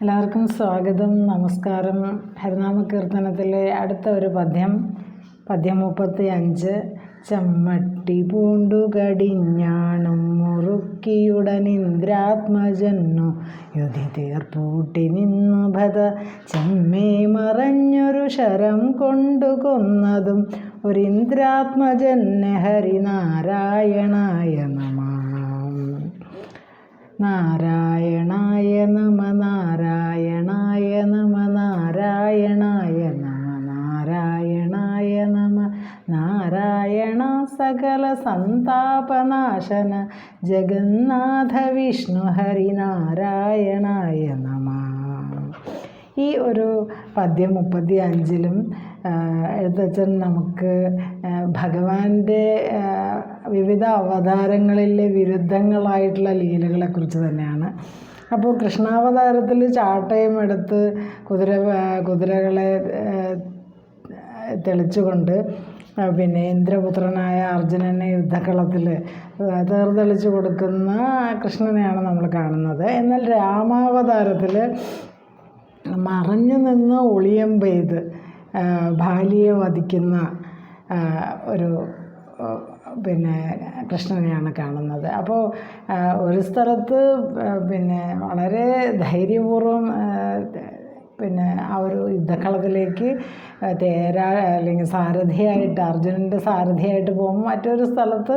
എല്ലാവർക്കും സ്വാഗതം നമസ്കാരം. ഹരിനാമ കീർത്തനത്തിലെ അടുത്ത ഒരു പദ്യം പദ്യം മുപ്പത്തി അഞ്ച് ചമ്മട്ടി പൂണ്ടു കടിഞ്ഞാണും മുറുക്കിയുടനിന്ദ്രാത്മജന്നു യുധി തീർപ്പൂട്ടി നിന്നു ഭത ചെമ്മേ മറഞ്ഞൊരു ശരം കൊണ്ടു കൊന്നതും ഒരിന്ദ്രാത്മജന്നെ ഹരിനാരായണായ നമാം. നാരായണായ നമ നാരായണായ നമ നാരായണായ നമ നാരായണായ നമ നാരായണ സകല സന്താപനാശന ജഗന്നാഥ വിഷ്ണു ഹരി നാരായണായ നമ. ഈ ഒരു പദ്യം മുപ്പത്തി അഞ്ചിലും എഴുത്തച്ഛൻ നമുക്ക് ഭഗവാന്റെ വിവിധ അവതാരങ്ങളിലെ വിരുദ്ധങ്ങളായിട്ടുള്ള ലീലകളെക്കുറിച്ച് തന്നെയാണ്. അപ്പോൾ കൃഷ്ണാവതാരത്തിൽ ചാട്ടയും എടുത്ത് കുതിര കുതിരകളെ തെളിച്ചുകൊണ്ട് പിന്നെ ഇന്ദ്രപുത്രനായ അർജുനനെ യുദ്ധക്കളത്തിൽ തേർതെളിച്ച് കൊടുക്കുന്ന കൃഷ്ണനെയാണ് നമ്മൾ കാണുന്നത്. എന്നാൽ രാമാവതാരത്തിൽ മറഞ്ഞു നിന്ന് ഒളിയം പെയ്ത് ഭാലിയെ വധിക്കുന്ന ഒരു പിന്നെ കൃഷ്ണനെയാണ് കാണുന്നത്. അപ്പോൾ ഒരു സ്ഥലത്ത് പിന്നെ വളരെ ധൈര്യപൂർവം പിന്നെ ആ ഒരു യുദ്ധക്കളത്തിലേക്ക് തേരാ അല്ലെങ്കിൽ സാരഥിയായിട്ട് അർജുനന്റെ സാരഥിയായിട്ട് പോകും മറ്റൊരു സ്ഥലത്ത്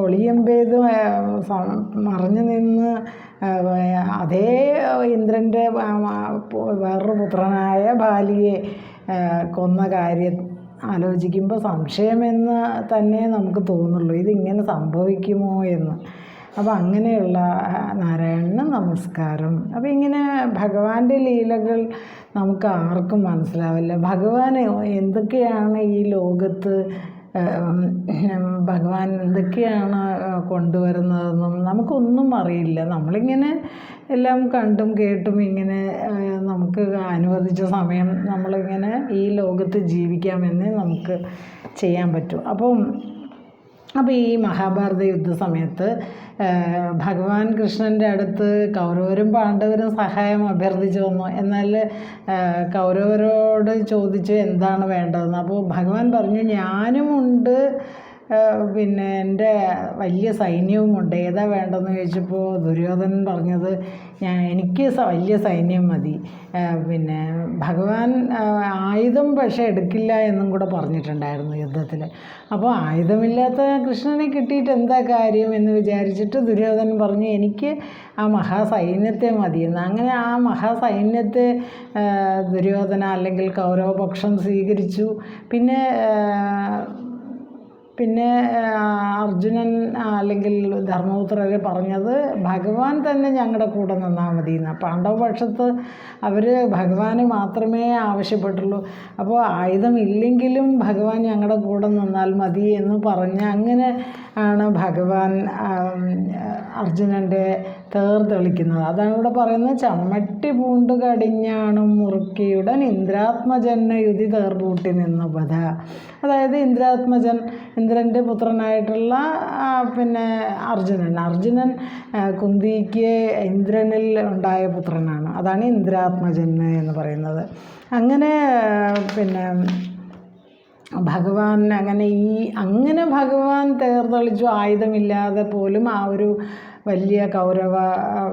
ഒളിയും പെയ്ത് മറിഞ്ഞു നിന്ന് അതേ ഇന്ദ്രന്റെ വേറൊരു പുത്രനായ ബാലിയെ കൊന്ന കാര്യം ആലോചിക്കുമ്പോൾ സംശയമെന്ന് തന്നെ നമുക്ക് തോന്നുള്ളൂ. ഇതിങ്ങനെ സംഭവിക്കുമോ എന്ന്. അപ്പോൾ അങ്ങനെയുള്ള നാരായണന് നമസ്കാരം. അപ്പോൾ ഇങ്ങനെ ഭഗവാന്റെ ലീലകൾ നമുക്ക് ആർക്കും മനസ്സിലാവില്ല. ഭഗവാൻ എന്തൊക്കെയാണ് ഈ ലോകത്ത് ഭഗവാൻ എന്തൊക്കെയാണ് കൊണ്ടുവരുന്നതെന്നും നമുക്കൊന്നും അറിയില്ല. നമ്മളിങ്ങനെ എല്ലാം കണ്ടും കേട്ടും ഇങ്ങനെ നമുക്ക് അനുവദിച്ച സമയം നമ്മളിങ്ങനെ ഈ ലോകത്ത് ജീവിക്കാമെന്നേ നമുക്ക് ചെയ്യാൻ പറ്റൂ. അപ്പം അപ്പോൾ ഈ മഹാഭാരത യുദ്ധ സമയത്ത് ഭഗവാൻ കൃഷ്ണന്റെ അടുത്ത് കൗരവരും പാണ്ഡവരും സഹായം അഭ്യർത്ഥിച്ചു വന്നു. എന്നാൽ കൗരവരോട് ചോദിച്ചു എന്താണ് വേണ്ടതെന്ന്. അപ്പോൾ ഭഗവാൻ പറഞ്ഞു ഞാനുമുണ്ട് പിന്നെ എന്റെ വലിയ സൈന്യവും കൊണ്ട് ഏതാ വേണ്ടതെന്ന് ചോദിച്ചപ്പോൾ ദുര്യോധനൻ പറഞ്ഞത് ഞാൻ എനിക്ക് വലിയ സൈന്യം മതി. പിന്നെ ഭഗവാൻ ആയുധം പക്ഷേ എടുക്കില്ല എന്നും കൂടെ പറഞ്ഞിട്ടുണ്ടായിരുന്നു യുദ്ധത്തിൽ. അപ്പോൾ ആയുധമില്ലാത്ത കൃഷ്ണനെ കിട്ടിയിട്ട് എന്താ കാര്യം? എന്ന് വിചാരിച്ചിട്ട് ദുര്യോധനൻ പറഞ്ഞു എനിക്ക് ആ മഹാസൈന്യത്തെ മതിയെന്ന് അങ്ങനെ ആ മഹാസൈന്യത്തെ ദുര്യോധന അല്ലെങ്കിൽ കൗരവപക്ഷം സ്വീകരിച്ചു. പിന്നെ പിന്നെ അർജുനൻ അല്ലെങ്കിൽ ധർമ്മപുത്രർ പറഞ്ഞത് ഭഗവാൻ തന്നെ ഞങ്ങളുടെ കൂടെ നിന്നാൽ മതി എന്ന് പാണ്ഡവപക്ഷത്ത് അവർ ഭഗവാന് മാത്രമേ ആവശ്യപ്പെട്ടുള്ളൂ. അപ്പോൾ ആയുധം ഇല്ലെങ്കിലും ഭഗവാൻ ഞങ്ങളുടെ കൂടെ നിന്നാൽ മതി എന്ന് പറഞ്ഞ് അങ്ങനെ ആണ് ഭഗവാൻ അർജുനന്റെ തേർ തെളിക്കുന്നത് അതാണ് ഇവിടെ പറയുന്നത്. ചമ്മട്ടി പൂണ്ട് കടിഞ്ഞാണ് മുറുക്കിയുടൻ ഇന്ദ്രാത്മജന് യുതി തേർപൂട്ടി നിന്ന് പഥ അതായത് ഇന്ദ്രാത്മജൻ ഇന്ദ്രന്റെ പുത്രനായിട്ടുള്ള പിന്നെ അർജുനൻ. അർജുനൻ കുന്തിക്ക് ഇന്ദ്രനിൽ ഉണ്ടായ പുത്രനാണ്. അതാണ് ഇന്ദ്രാത്മജന്മ എന്ന് പറയുന്നത്. അങ്ങനെ പിന്നെ ഭഗവാൻ അങ്ങനെ ഈ അങ്ങനെ ഭഗവാൻ തേർതളിച്ചു ആയുധമില്ലാതെ പോലും ആ ഒരു വലിയ കൗരവ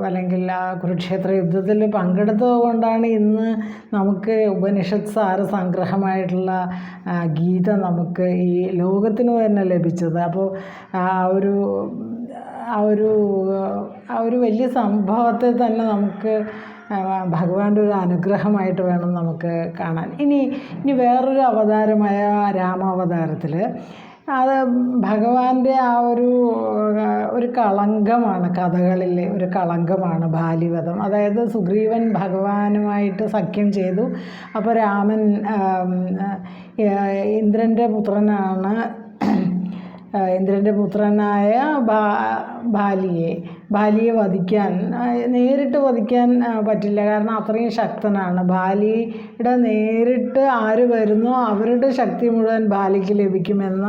അല്ലെങ്കിൽ ആ കുരുക്ഷേത്ര യുദ്ധത്തിൽ പങ്കെടുത്തത് കൊണ്ടാണ് ഇന്ന് നമുക്ക് ഉപനിഷത്ത് സാര സംഗ്രഹമായിട്ടുള്ള ഗീത നമുക്ക് ഈ ലോകത്തിന് തന്നെ ലഭിച്ചത്. അപ്പോൾ ആ ഒരു ആ ഒരു ആ ഒരു വലിയ സംഭവത്തെ തന്നെ നമുക്ക് ഭഗവാന്റെ ഒരു അനുഗ്രഹമായിട്ട് വേണം നമുക്ക് കാണാൻ. ഇനി ഇനി വേറൊരു അവതാരമായ രാമാവതാരത്തിൽ അത് ഭഗവാന്റെ ആ ഒരു ഒരു കളങ്കമാണ് കഥകളിലെ ഒരു കളങ്കമാണ് ബാലിവധം. അതായത് സുഗ്രീവൻ ഭഗവാനുമായിട്ട് സഖ്യം ചെയ്തു. അപ്പോൾ രാമൻ ഇന്ദ്രന്റെ പുത്രനാണ് ഇന്ദ്രന്റെ പുത്രനായ ബാലിയെ ബാലിയെ വധിക്കാൻ നേരിട്ട് വധിക്കാൻ പറ്റില്ല. കാരണം അത്രയും ശക്തനാണ്. ബാലിയുടെ നേരിട്ട് ആര് വരുന്നോ അവരുടെ ശക്തി മുഴുവൻ ബാലിക്ക് ലഭിക്കുമെന്ന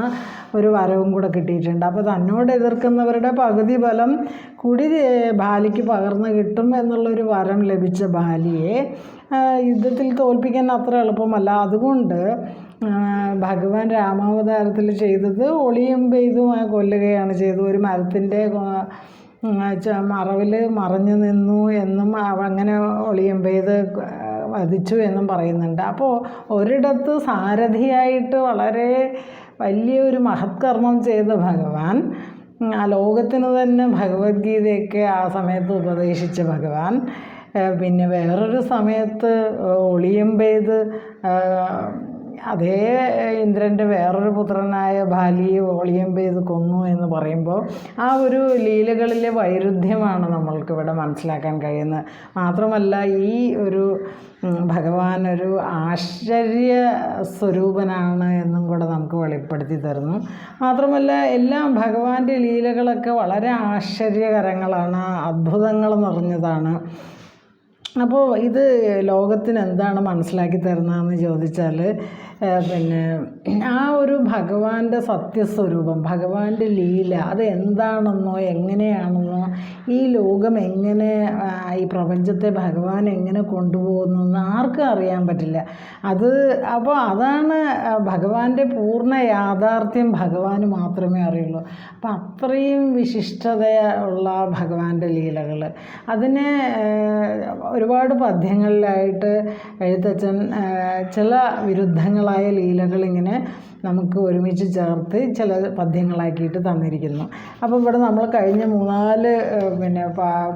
ഒരു വരവും കൂടെ കിട്ടിയിട്ടുണ്ട്. അപ്പോൾ തന്നോട് എതിർക്കുന്നവരുടെ പകുതി ബലം കൂടി ബാലിക്ക് പകർന്നു കിട്ടും എന്നുള്ളൊരു വരം ലഭിച്ച ബാലിയെ യുദ്ധത്തിൽ തോൽപ്പിക്കാൻ അത്ര എളുപ്പമല്ല. അതുകൊണ്ട് ഭഗവാൻ രാമാവതാരത്തിൽ ചെയ്തത് ഒളിയും പെയ്തുമായി കൊല്ലുകയാണ് ചെയ്തത്. ഒരു മരത്തിന്റെ മറവിൽ മറഞ്ഞു നിന്നു എന്നും അങ്ങനെ ഒളിയും പെയ്ത് വധിച്ചു എന്നും പറയുന്നുണ്ട്. അപ്പോൾ ഒരിടത്ത് സാരഥിയായിട്ട് വളരെ വലിയൊരു മഹത്കർമ്മം ചെയ്ത ഭഗവാൻ ആ ലോകത്തിന് തന്നെ ഭഗവത്ഗീതയൊക്കെ ആ സമയത്ത് ഉപദേശിച്ച ഭഗവാൻ പിന്നെ വേറൊരു സമയത്ത് ഒളിയും പെയ്ത് ഏഹ് അതേ ഇന്ദ്രന്റെ വേറൊരു പുത്രനായ ബാലിയെ വോളിയം ചെയ്ത് കൊന്നു എന്ന് പറയുമ്പോൾ ആ ഒരു ലീലകളിലെ വൈരുദ്ധ്യമാണ് നമ്മൾക്ക് ഇവിടെ മനസ്സിലാക്കാൻ കഴിയുന്നത്. മാത്രമല്ല ഈ ഒരു ഭഗവാൻ ഒരു ആശ്ചര്യ സ്വരൂപനാണ് എന്നും കൂടെ നമുക്ക് വെളിപ്പെടുത്തി തരുന്നു. മാത്രമല്ല എല്ലാം ഭഗവാന്റെ ലീലകളൊക്കെ വളരെ ആശ്ചര്യകരങ്ങളാണ് അത്ഭുതങ്ങൾ നിറഞ്ഞതാണ്. അപ്പോൾ ഇത് ലോകത്തിന് എന്താണ് മനസ്സിലാക്കി തരുന്നതെന്ന് ചോദിച്ചാൽ പിന്നെ ആ ഒരു ഭഗവാന്റെ സത്യസ്വരൂപം ഭഗവാന്റെ ലീല അത് എന്താണെന്നോ എങ്ങനെയാണെന്നോ ഈ ലോകം എങ്ങനെ ഈ പ്രപഞ്ചത്തെ ഭഗവാൻ എങ്ങനെ കൊണ്ടുപോകുന്നു എന്ന് ആർക്കും അറിയാൻ പറ്റില്ല. അത് അപ്പോൾ അതാണ് ഭഗവാന്റെ പൂർണ യാഥാർത്ഥ്യം ഭഗവാന് മാത്രമേ അറിയുള്ളൂ. അപ്പം അത്രയും വിശിഷ്ടത ഉള്ള ഭഗവാന്റെ ലീലകൾ. അതിനെ ഒരുപാട് പദ്യങ്ങളിലായിട്ട് എഴുത്തച്ഛൻ ചില വിരുദ്ധങ്ങളായ ലീലകൾ ഇങ്ങനെ നമുക്ക് ഒരുമിച്ച് ചേർത്ത് ചില പദ്യങ്ങളാക്കിയിട്ട് തന്നിരിക്കുന്നു. അപ്പോൾ ഇവിടെ നമ്മൾ കഴിഞ്ഞ മൂന്നാൽ പിന്നെ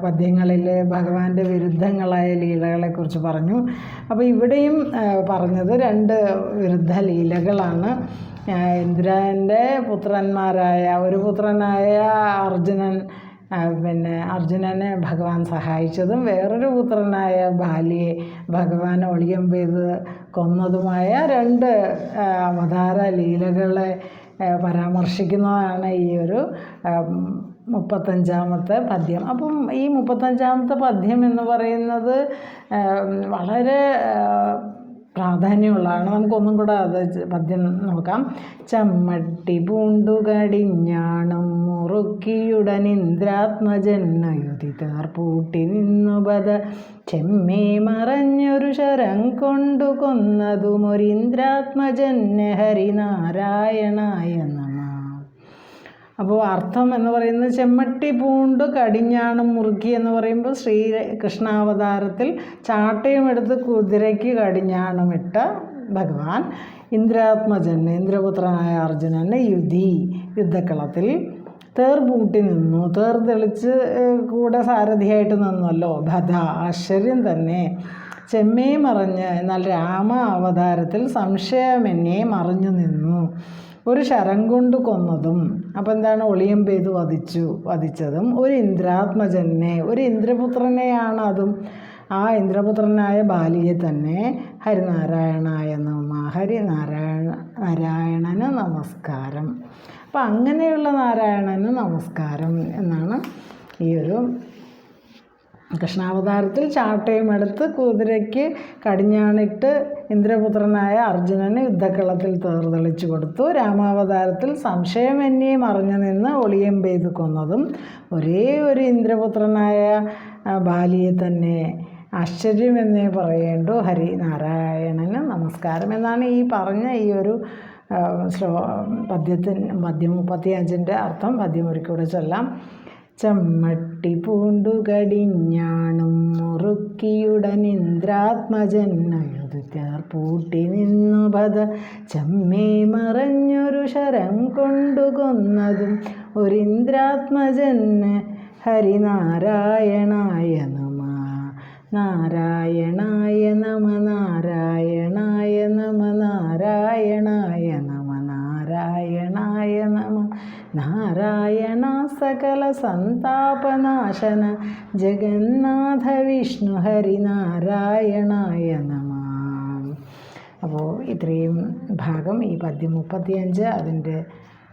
പദ്യങ്ങളിൽ ഭഗവാന്റെ വിരുദ്ധങ്ങളായ ലീലകളെക്കുറിച്ച് പറഞ്ഞു. അപ്പോൾ ഇവിടെയും പറഞ്ഞത് രണ്ട് വിരുദ്ധ ലീലകളാണ്. ഇന്ദ്രന്റെ പുത്രന്മാരായ ഒരു പുത്രനായ അർജുനൻ പിന്നെ അർജുനനെ ഭഗവാൻ സഹായിച്ചതും വേറൊരു പുത്രനായ ബാലിയെ ഭഗവാൻ ഒളിയം ചെയ്ത് കൊന്നതുമായ രണ്ട് അവതാര ലീലകളെ പരാമർശിക്കുന്നതാണ് ഈ ഒരു മുപ്പത്തഞ്ചാമത്തെ പദ്യം. അപ്പം ഈ മുപ്പത്തഞ്ചാമത്തെ പദ്യം എന്ന് പറയുന്നത് വളരെ പ്രാധാന്യമുള്ളതാണ്. നമുക്കൊന്നും കൂടെ അത് പദ്യം നോക്കാം. ചമ്മട്ടി പൂണ്ടു കടിഞ്ഞാണം മുറുക്കിയുടൻ ഇന്ദ്രാത്മജന്നയുതി നിന്നു പത ചെമ്മേ മറഞ്ഞൊരു ശരം കൊണ്ടു കൊന്നതും ഒരു ഇന്ദ്രാത്മജന്യ ഹരിനാരായണായ അപ്പോൾ അർത്ഥം എന്ന് പറയുന്നത് ചെമ്മട്ടി പൂണ്ട് കടിഞ്ഞാണം മുറുക്കി എന്ന് പറയുമ്പോൾ ശ്രീ കൃഷ്ണാവതാരത്തിൽ ചാട്ടയും എടുത്ത് കുതിരയ്ക്ക് കടിഞ്ഞാണമിട്ട ഭഗവാൻ ഇന്ദ്രാത്മജന് ഇന്ദ്രപുത്രനായ അർജുനന് യുധി യുദ്ധക്കളത്തിൽ തേർ പൂട്ടി നിന്നു. തേർ തെളിച്ച് കൂടെ സാരഥിയായിട്ട് നിന്നല്ലോ. ഭദ ആശ്ചര്യം തന്നെ. ചെമ്മേ മറിഞ്ഞ് എന്നാൽ രാമ അവതാരത്തിൽ സംശയമെന്നെ മറിഞ്ഞു നിന്നു. ഒരു ശരം കൊണ്ട് കൊന്നതും അപ്പം എന്താണ്? ഒളിയം പെയ്ത് വധിച്ചു വധിച്ചതും ഒരു ഇന്ദ്രാത്മജനെ ഒരു ഇന്ദ്രപുത്രനെയാണ് അതും. ആ ഇന്ദ്രപുത്രനായ ബാലിയെ തന്നെ ഹരിനാരായണായ നമ ഹരിനാരായണ നാരായണന് നമസ്കാരം. അപ്പം അങ്ങനെയുള്ള നാരായണന് നമസ്കാരം എന്നാണ് ഈ ഒരു കൃഷ്ണാവതാരത്തിൽ ചാട്ടയും എടുത്ത് കുതിരയ്ക്ക് കടിഞ്ഞാണിട്ട് ഇന്ദ്രപുത്രനായ അർജുനന് യുദ്ധക്കളത്തിൽ തേർതെളിച്ചു കൊടുത്തു. രാമാവതാരത്തിൽ സംശയമെന്നെ മറിഞ്ഞു നിന്ന് ഒളിയം പെയ്ത് കൊന്നതും ഒരേ ഒരു ഇന്ദ്രപുത്രനായ ബാലിയെ തന്നെ ആശ്ചര്യമെന്നേ പറയേണ്ടു. ഹരി നാരായണന് നമസ്കാരം എന്നാണ് ഈ പറഞ്ഞ ഈ ഒരു ശ്ലോ പദ്യത്തിന്റെ പദ്യം മുപ്പത്തി അഞ്ചിന്റെ അർത്ഥം. പദ്യം ഒരുക്കൂടെ ചൊല്ലാം. ചമ്മട്ടി പൂണ്ടു കടിഞ്ഞാണും മുറുക്കിയുടൻ ഇന്ദ്രാത്മജന്നയുതിർ പൂട്ടി നിന്നു പത ചമ്മേ മറഞ്ഞൊരു ശരം കൊണ്ടു കൊന്നതും ഒരിന്ദ്രാത്മജന് ഹരിനാരായണായ നമ നാരായണായ നമ നാരായണായ നമ നാരായണായ നമ നാരായണായ നമ. നാരായണ സകല സന്താപനാശന ജഗന്നാഥ വിഷ്ണു ഹരിനാരായണായ നമ. അപ്പോൾ ഇത്രയും ഭാഗം ഈ പദ്യം മുപ്പത്തിയഞ്ച് അതിന്റെ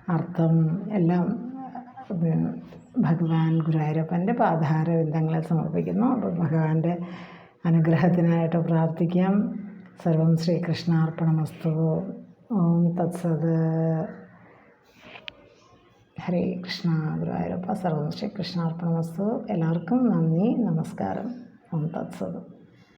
അർത്ഥം എല്ലാം ഭഗവാൻ ഗുരുവായൂരപ്പന്റെ പാദഹാര ബന്ധങ്ങളെ സമർപ്പിക്കുന്നു. അപ്പോൾ ഭഗവാന്റെ അനുഗ്രഹത്തിനായിട്ട് പ്രാർത്ഥിക്കാം. സർവം ശ്രീകൃഷ്ണാർപ്പണമസ്തു. ഓം തത്സത്. ഹരേ കൃഷ്ണ ഗുരുവായൂരപ്പ സർവം വസ്തു എല്ലാവർക്കും നന്ദി നമസ്കാരം. ഓം തത്സത്